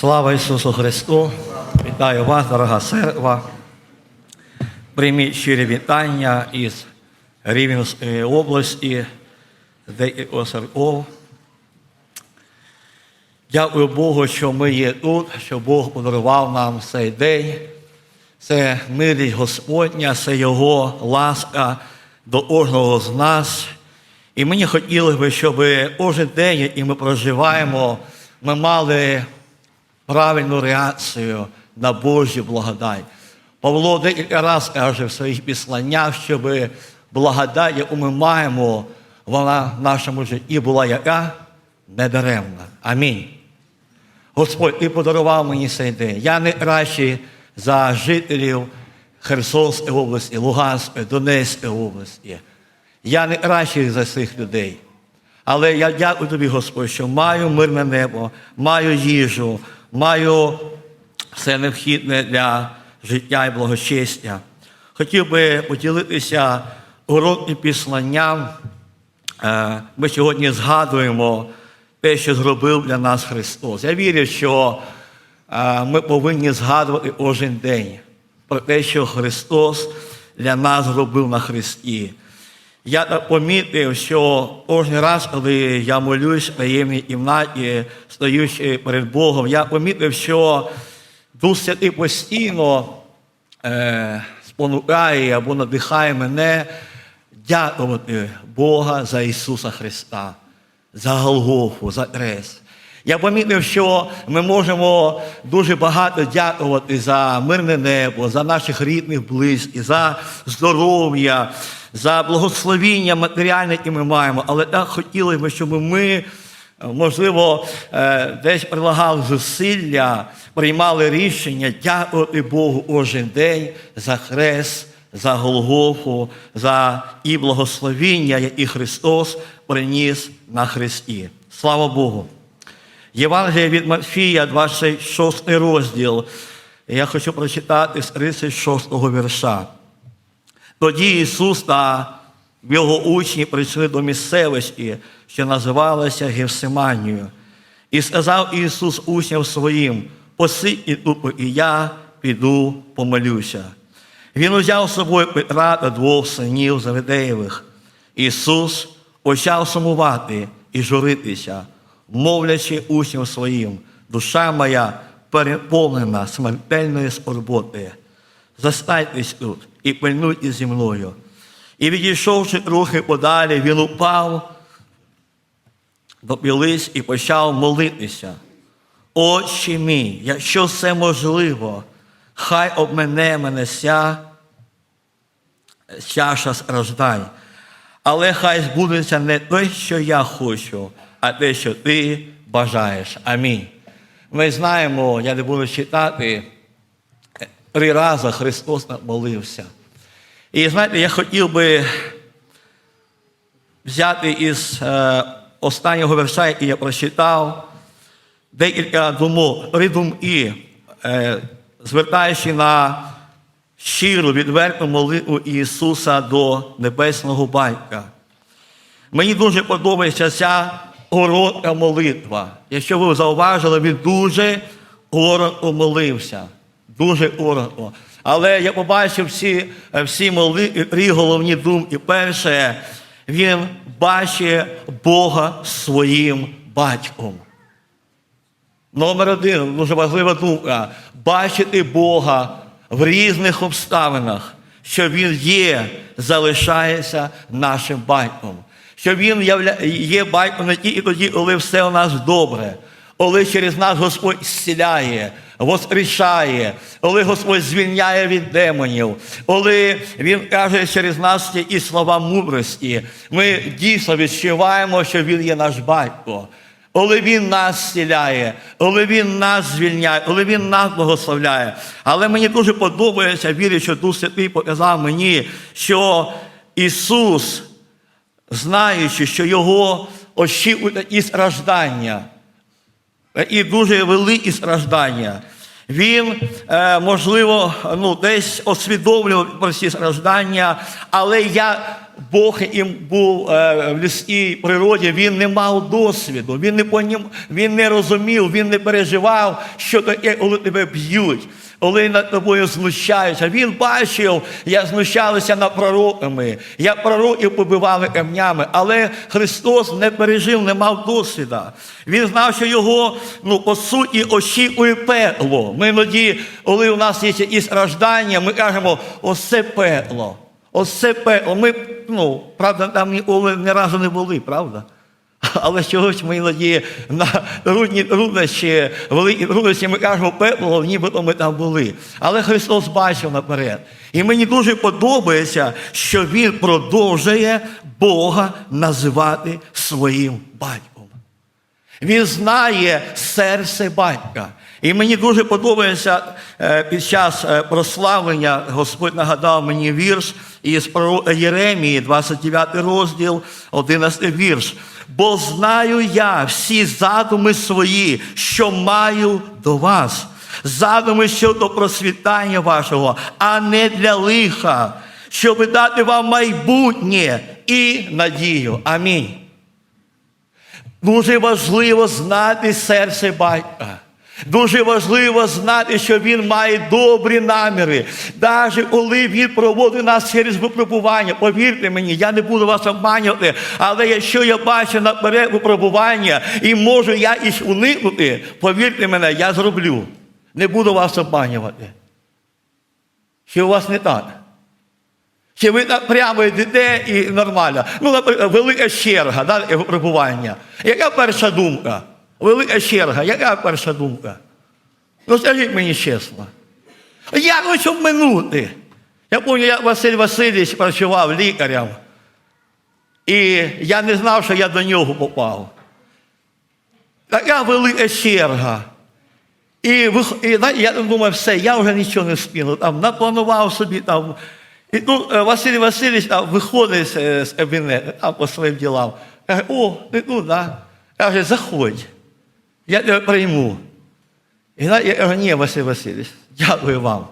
Слава Ісусу Христу! Вітаю вас, дорога церква. Прийміть щирі вітання із Рівненської області, деяких церков. Дякую Богу, що ми є тут, що Бог подарував нам цей день. Це милість Господня, це Його ласка до кожного з нас. І мені хотілося б, щоб кожен день, який ми проживаємо, ми мали правильну реакцію на Божу благодать. Павло декілька разів каже в своїх післаннях, щоб благодать, яку ми маємо, вона в нашому житті була яка? Недаремна. Амінь. Господь, Ти подарував мені цей день. Я не кращий за жителів Херсонської області, Луганської, Донецької області. Я не кращий за цих людей. Але я дякую тобі, Господь, що маю мирне небо, маю їжу, маю все необхідне для життя і благочестя. Хотів би поділитися уроком післанням. Е, Ми сьогодні згадуємо те, що зробив для нас Христос. Я вірю, що е, ми повинні згадувати кожен день про те, що Христос для нас зробив на Христі. Я помітив, що кожен раз, коли я молюсь в таємній кімнаті, стоючи перед Богом, я помітив, що Дух Святий постійно е, спонукає або надихає мене дякувати Бога за Ісуса Христа, за Голгофу, за Хрест. Я помітив, що ми можемо дуже багато дякувати за мирне небо, за наших рідних близьких, за здоров'я, за благословіння матеріальне, яке ми маємо. Але так хотілося б, щоб ми, можливо, е, десь прилагали зусилля, приймали рішення дякувати Богу кожен день за хрест, за Голгофу, за і благословіння, які Христос приніс на Христі. Слава Богу! Євангелія від Матфія, 26 розділ. Я хочу прочитати з 36 вірша. Тоді Ісус та його учні прийшли до місцевості, що називалася Гевсиманією. І сказав Ісус учням своїм: посидьте тут, і я піду помолюся. Він узяв з собою Петра та двох синів Заведеєвих. Ісус почав сумувати і журитися, мовлячи учням своїм, душа моя переповнена смертельної скорботи. Застайтесь тут і пильнуйте зі мною. І відійшовши трохи подалі, він упав до пілиць і почав молитися. Отче мій, якщо це можливо, хай обмене мене ся чаша страждань. Але хай збудеться не те, що я хочу, а те, що ти бажаєш. Амінь. Ми знаємо, я не буду читати, три рази Христос молився. І знаєте, я хотів би взяти із е, останнього верша, який я прочитав, декілька думок, три думки, е, звертаючи на щиру, відверту молитву Ісуса до Небесного Батька. Мені дуже подобається ця коротка молитва. Якщо ви зауважили, він дуже коротко молився. Дуже коротко. Але я побачив всі, всі молитви, три головні думки. Перше, він бачить Бога своїм батьком. Номер один, дуже важлива думка. Бачити Бога в різних обставинах, що Він є, залишається нашим батьком. Що Він є батьком не тільки тоді, коли все у нас добре, коли через нас Господь зціляє, воскрешає, коли Господь звільняє від демонів, коли Він каже через нас і слова мудрості, ми дійсно відчуваємо, що Він є наш батько. Коли Він нас зціляє, коли Він нас звільняє, коли Він нас благословляє. Але мені дуже подобається, вірю, що Дух Святий показав мені, що Ісус, знаючи, що Його очікують такі страждання, і дуже великі страждання. Він, можливо, ну, десь освідомлював про ці страждання, але я Бог їм був е, в людській природі, він не мав досвіду, він не понім, він не розумів, він не переживав, що таке, коли тебе б'ють, коли над тобою знущаються. Він бачив, як знущалися над пророками, як пророків побивали камнями, але Христос не пережив, не мав досвіду. Він знав, що його, ну, по суті, очікує пекло. Ми іноді, коли у нас є якісь страждання, ми кажемо, ось це пекло. Ось це пекло. Ми, ну, правда, там ніколи ні разу не були, правда? Але чогось ми іноді на трудні труднощі, великі труднощі ми кажемо пекло, нібито ми там були. Але Христос бачив наперед. І мені дуже подобається, що Він продовжує Бога називати своїм батьком. Він знає серце батька. І мені дуже подобається е, під час е, прославлення, Господь нагадав мені вірш із пророка Єремії, 29 розділ, 11 вірш. Бо знаю я всі задуми свої, що маю до вас, задуми щодо просвітання вашого, а не для лиха, щоб дати вам майбутнє і надію. Амінь. Дуже важливо знати серце батька. Дуже важливо знати, що він має добрі наміри. Навіть коли він проводить нас через випробування, повірте мені, я не буду вас обманювати, але якщо я бачу наперед випробування і можу я їх уникнути, повірте мене, я зроблю. Не буду вас обманювати. Чи у вас не так? Чи ви так прямо йдете і нормально? Ну, велика черга, да, випробування. Яка перша думка? Велика черга, яка перша думка? Ну, скажіть мені чесно. Як ось обминути? Я пам'ятаю, як Василь Васильович працював лікарем, і я не знав, що я до нього попав. Така велика черга. І, і я думаю, все, я вже нічого не встигну. Там напланував собі там. І тут е, Василь Васильович там, виходить е, з кабінету, там по своїм ділам. Каже, о, ти тут, да? Каже, заходь, я тебе прийму. І я ні, Василь Васильович, дякую вам.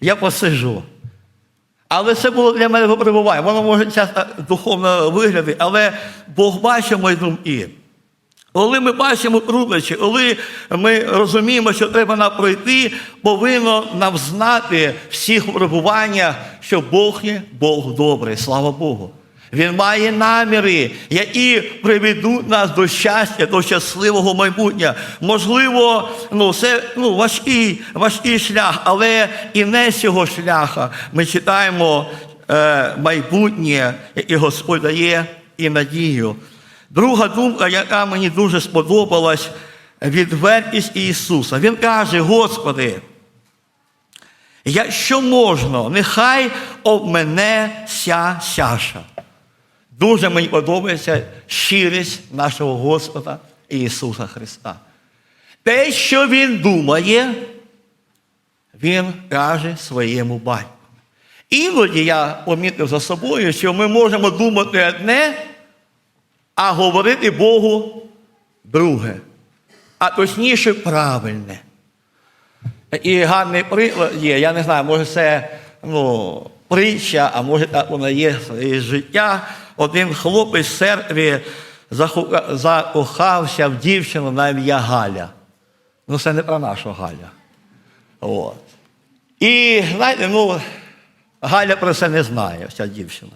Я посижу. Але це було для мене випробування. Воно може часто духовно виглядати, але Бог бачить мої думки. Коли ми бачимо труднощі, коли ми розуміємо, що треба нам пройти, повинно нам знати всіх випробуваннях, що Бог є Бог добрий, слава Богу. Він має наміри, які приведуть нас до щастя, до щасливого майбутнього. Можливо, ну, це ну, важкий, важкий шлях, але і не цього шляха ми читаємо е, майбутнє, яке Господь дає і надію. Друга думка, яка мені дуже сподобалась, відвертість Ісуса. Він каже, Господи, якщо можна, нехай об мене ся сяша. Дуже мені подобається щирість нашого Господа Ісуса Христа. Те, що Він думає, Він каже своєму батьку. Іноді я помітив за собою, що ми можемо думати одне, а говорити Богу друге, а точніше правильне. І гарний приклад є, я не знаю, може це ну, притча, а може так воно є із життя. Один хлопець в церкві закохався в дівчину на ім'я Галя. Ну, це не про нашу Галя. От. І знаєте, ну, Галя про це не знає, ця дівчина.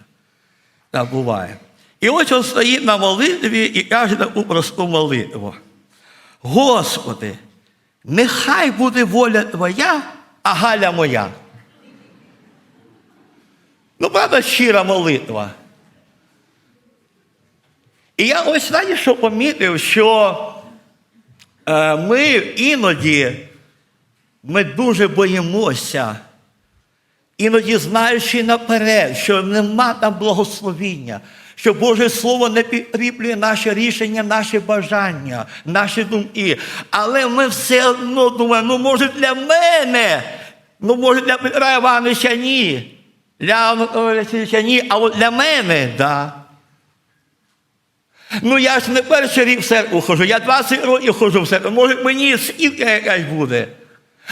Так буває. І ось він стоїть на молитві і каже таку просту молитву. Господи, нехай буде воля Твоя, а Галя моя. Ну, правда, щира молитва. І я ось знаєте, що помітив, що е, ми іноді ми дуже боїмося, іноді знаючи наперед, що нема там благословіння, що Боже Слово не підкріплює наші рішення, наші бажання, наші думки. Але ми все одно думаємо, ну може для мене, ну може для Петра Івановича ні, для Анатолія ні, а от для мене, так. Да. Ну я ж не перший рік в церкву ходжу, я 20 років ходжу в церкву. Може мені скільки якась буде.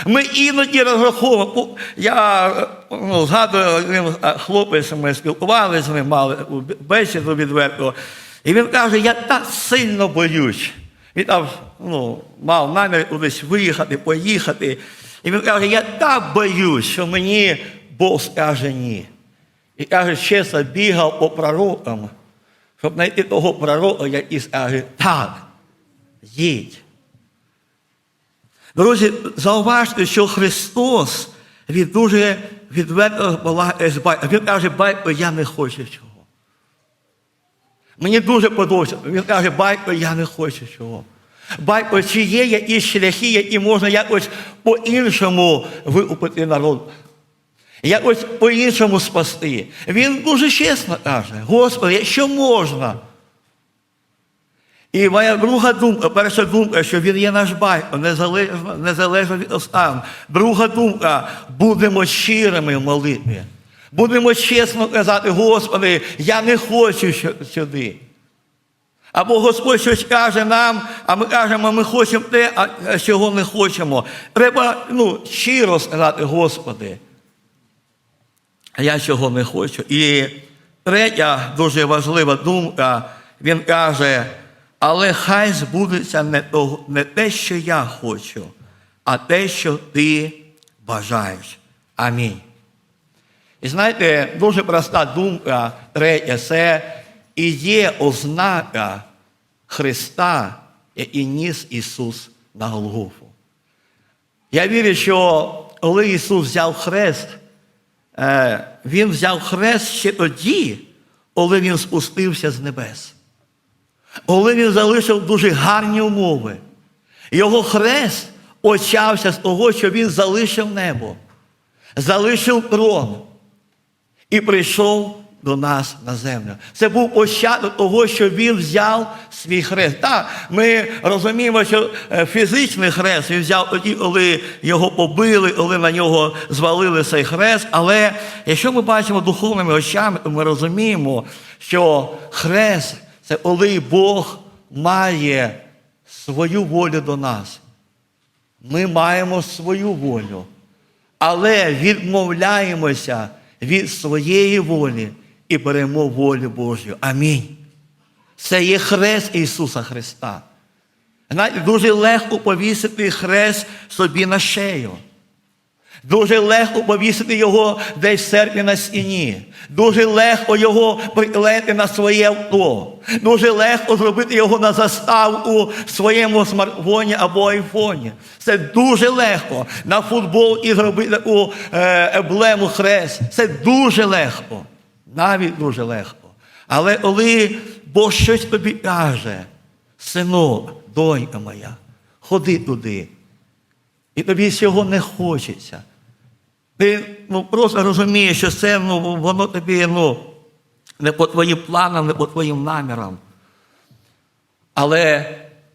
Ми іноді розраховуємо. Я ну, згадую, хлопець, ми спілкувалися з ним, мали бесіду відверту. І він каже, я так сильно боюсь. Він там ну, мав намір кудись виїхати, поїхати. І він каже, я так боюсь, що мені Бог скаже ні. І каже, чесно, бігав по пророкам, щоб знайти того пророка, який скаже, так, їдь. Друзі, зауважте, що Христос він дуже відверто з батьком. Він каже, батько, я не хочу цього. Мені дуже подобається. Він каже, батько, я не хочу цього. Батько, чи є якісь шляхи, які можна якось по-іншому викупити народ? Якось по-іншому спасти. Він дуже чесно каже, Господи, якщо можна. І моя друга думка, перша думка, що він є наш батько, незалежно, незалежно від обставин. Друга думка, будемо щирими в молитві. Будемо чесно казати, Господи, я не хочу сюди. Або Господь щось каже нам, а ми кажемо, ми хочемо те, а чого не хочемо. Треба ну, щиро сказати, Господи, я цього не хочу. І третя дуже важлива думка, він каже, але хай збудеться не, того, не те, що я хочу, а те, що ти бажаєш. Амінь. І знаєте, дуже проста думка, третя, це і є ознака Христа, який ніс Ісус на Голгофу. Я вірю, що коли Ісус взяв хрест, Він взяв хрест ще тоді, коли Він спустився з небес. Коли Він залишив дуже гарні умови. Його хрест почався з того, що Він залишив небо, залишив трон і прийшов до нас на землю. Це був початок того, що він взяв свій хрест. Так, ми розуміємо, що е, фізичний хрест він взяв тоді, коли його побили, коли на нього звалили цей хрест. Але якщо ми бачимо духовними очами, то ми розуміємо, що хрест це коли Бог має свою волю до нас. Ми маємо свою волю, але відмовляємося від своєї волі і беремо волю Божу. Амінь. Це є хрест Ісуса Христа. Дуже легко повісити хрест собі на шею. Дуже легко повісити його десь в церкві на стіні. Дуже легко його приклеїти на своє авто. Дуже легко зробити його на заставку в своєму смартфоні або айфоні. Це дуже легко. На футбол і зробити таку е, емблему хрест. Це дуже легко. Навіть дуже легко. Але коли Бог щось тобі каже, синок, донька моя, ходи туди. І тобі цього не хочеться. Ти ну, просто розумієш, що це ну, воно тобі ну, не по твоїм планам, не по твоїм намірам. Але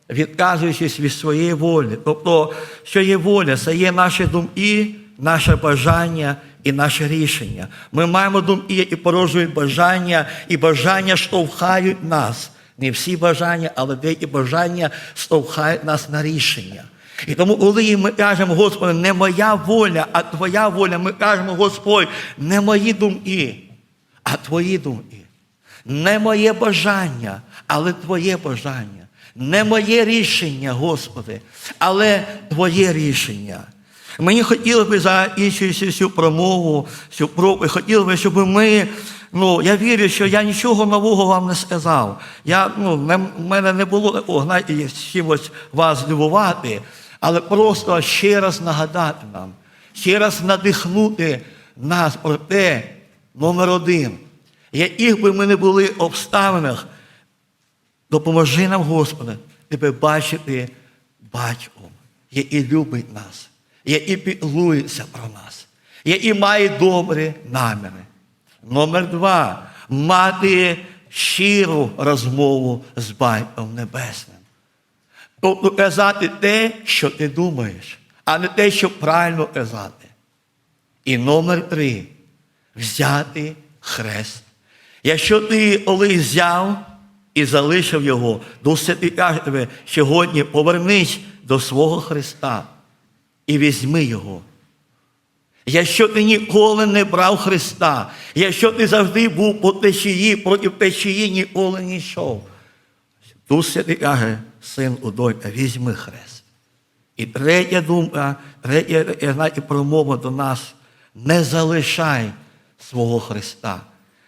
відказуючись від своєї волі, тобто, що є воля, це є наші думки, наше бажання і наше рішення. Ми маємо думки, які породжують бажання, і бажання штовхають нас. Не всі бажання, але деякі бажання штовхають нас на рішення. І тому, коли ми кажемо, Господи, не моя воля, а Твоя воля, ми кажемо, Господь, не мої думки, а Твої думки. Не моє бажання, але Твоє бажання. Не моє рішення, Господи, але Твоє рішення. Мені хотілося б закінчуючи цю промову, цю проповідь, хотілося б, щоб ми, ну, я вірю, що я нічого нового вам не сказав. Я, ну, не, в мене не було такого, знаєте, чимось вас здивувати, але просто ще раз нагадати нам, ще раз надихнути нас про те, номер один, яких би ми не були обставинах, допоможи нам, Господи, тебе бачити батьком, який любить нас, який піклується про нас, який має добрі наміри. Номер два мати щиру розмову з Батьком Небесним. Тобто казати те, що ти думаєш, а не те, що правильно казати. І номер три взяти хрест. Якщо ти колись взяв і залишив його, Святий каже тебе, сьогодні повернись до свого Христа і візьми його. Якщо ти ніколи не брав Христа, якщо ти завжди був по течії, проти течії ніколи не йшов. Тут святий каже, син удойка, візьми хрест. І третя думка, третя знаєте, промова до нас не залишай свого Христа,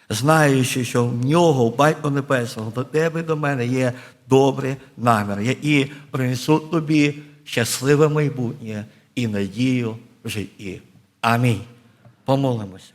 знаючи, що в нього, в Батько Небесного, до тебе і до мене є добрі наміри, які принесуть тобі щасливе майбутнє і надію в житті. Амінь. Помолимося.